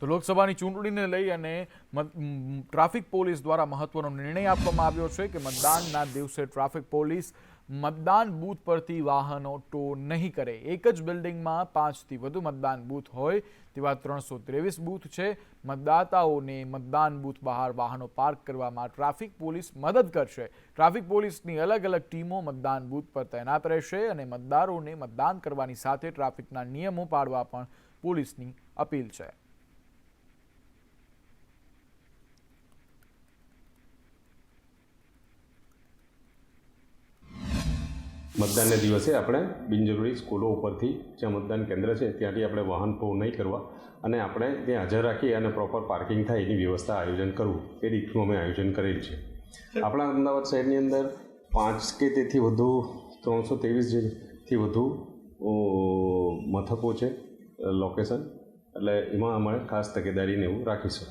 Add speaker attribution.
Speaker 1: તો લોકસભાની ચૂંટણીને લઈ અને ટ્રાફિક પોલીસ દ્વારા મહત્વનો નિર્ણય આપવામાં આવ્યો છે કે મતદાનના દિવસે ટ્રાફિક પોલીસ મતદાન બૂથ પરથી વાહનો ટો નહીં કરે. એક જ બિલ્ડિંગમાં પાંચથી વધુ મતદાન બૂથ હોય તેવા ત્રણસો ત્રેવીસ બૂથ છે. મતદાતાઓને મતદાન બૂથ બહાર વાહનો પાર્ક કરવામાં ટ્રાફિક પોલીસ મદદ કરશે. ટ્રાફિક પોલીસની અલગ અલગ ટીમો મતદાન બૂથ પર તૈનાત રહેશે અને મતદારોને મતદાન કરવાની સાથે ટ્રાફિકના નિયમો પાળવા પણ પોલીસની અપીલ છે.
Speaker 2: મતદાનના દિવસે આપણે બિનજરૂરી સ્કૂલો ઉપરથી જ્યાં મતદાન કેન્દ્ર છે ત્યાંથી આપણે વાહન ટો નહીં કરવા અને આપણે ત્યાં હાજર રાખી અને પ્રોપર પાર્કિંગ થાય એની વ્યવસ્થા આયોજન કરવું, એ રીતનું અમે આયોજન કરેલ છે. આપણા અમદાવાદ શહેરની અંદર પાંચ કે તેથી વધુ, ત્રણસો ત્રેવીસ જેથી વધુ મથકો છે લોકેશન એટલે એમાં અમારે ખાસ તકેદારીને એવું રાખીશું